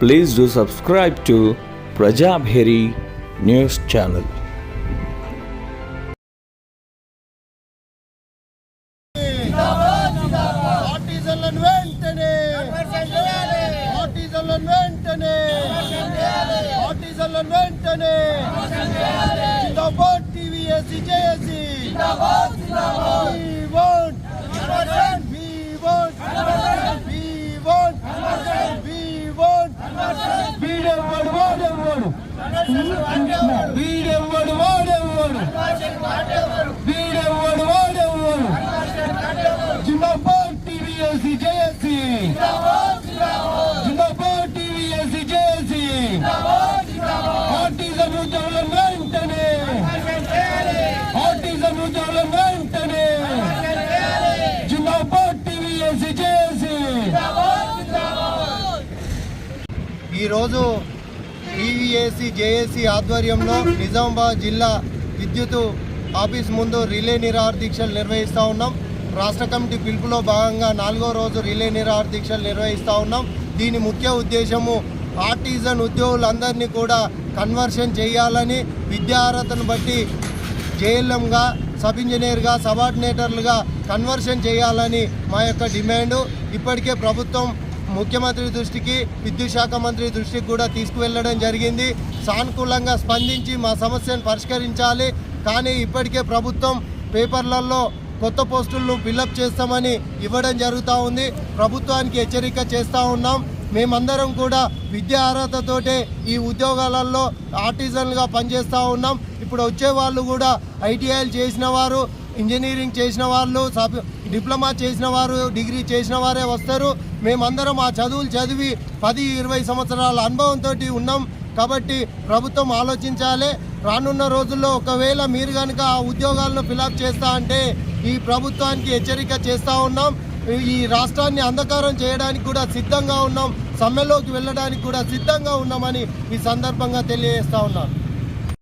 please do subscribe to Prajabheri News Channel. We want వీడెవ్వడు వాడెవ్వడు. వీడెవ్వడు వాడెవ్వడు. జిందాబాద్ టీవీఎస్సీ జేఏసీ జిందాబాద్ టీవీఎస్సీ జేఏసీ ఆర్టిజన్ ఉద్యోగుల వెంటనే. ఆర్టిజన్ ఉద్యోగుల వెంటనే. జిందాబాద్ టీవీఎస్సీ జేఏసీ ఈరోజు ఈవీఏసీ జేఏసీ ఆధ్వర్యంలో నిజామాబాద్ జిల్లా విద్యుత్ ఆఫీస్ ముందు రిలే నిరాహార దీక్షలు నిర్వహిస్తూ ఉన్నాం. రాష్ట్ర కమిటీ పిలుపులో భాగంగా నాలుగో రోజు రిలే నిరాహార దీక్షలు నిర్వహిస్తూ ఉన్నాం. దీని ముఖ్య ఉద్దేశము ఆర్టిజన్ ఉద్యోగులందరినీ కూడా కన్వర్షన్ చేయాలని విద్యార్హతను బట్టి జేఎల్ఎంగా సబ్ ఇంజనీర్గా సబార్డినేటర్లుగా కన్వర్షన్ చేయాలని మా యొక్క డిమాండు. ఇప్పటికే ప్రభుత్వం ముఖ్యమంత్రి దృష్టికి విద్యుత్ శాఖ మంత్రి దృష్టికి కూడా తీసుకువెళ్ళడం జరిగింది. సానుకూలంగా స్పందించి మా సమస్యను పరిష్కరించాలి. కానీ ఇప్పటికే ప్రభుత్వం పేపర్లలో కొత్త పోస్టులను ఫిల్అప్ చేస్తామని ఇవ్వడం జరుగుతూ ఉంది. ప్రభుత్వానికి హెచ్చరిక చేస్తూ ఉన్నాం. మేమందరం కూడా విద్యా అర్హతతోటే ఈ ఉద్యోగాలలో ఆర్టిజన్గా పనిచేస్తూ ఉన్నాం. ఇప్పుడు వచ్చే వాళ్ళు కూడా ఐటీఐలు చేసిన వారు ఇంజనీరింగ్ చేసిన వాళ్ళు సబ్ డిప్లొమా చేసిన వారు డిగ్రీ చేసిన వారే వస్తారు. మేమందరం ఆ చదువులు చదివి పది ఇరవై సంవత్సరాల అనుభవంతో ఉన్నాం. కాబట్టి ప్రభుత్వం ఆలోచించాలి. రానున్న రోజుల్లో ఒకవేళ మీరు కనుక ఆ ఉద్యోగాలను ఫిలప్ చేస్తా అంటే ఈ ప్రభుత్వానికి హెచ్చరిక చేస్తూ ఉన్నాం. ఈ రాష్ట్రాన్ని అంధకారం చేయడానికి కూడా సిద్ధంగా ఉన్నాం. సమ్మెలోకి వెళ్ళడానికి కూడా సిద్ధంగా ఉన్నామని ఈ సందర్భంగా తెలియజేస్తూ ఉన్నాను.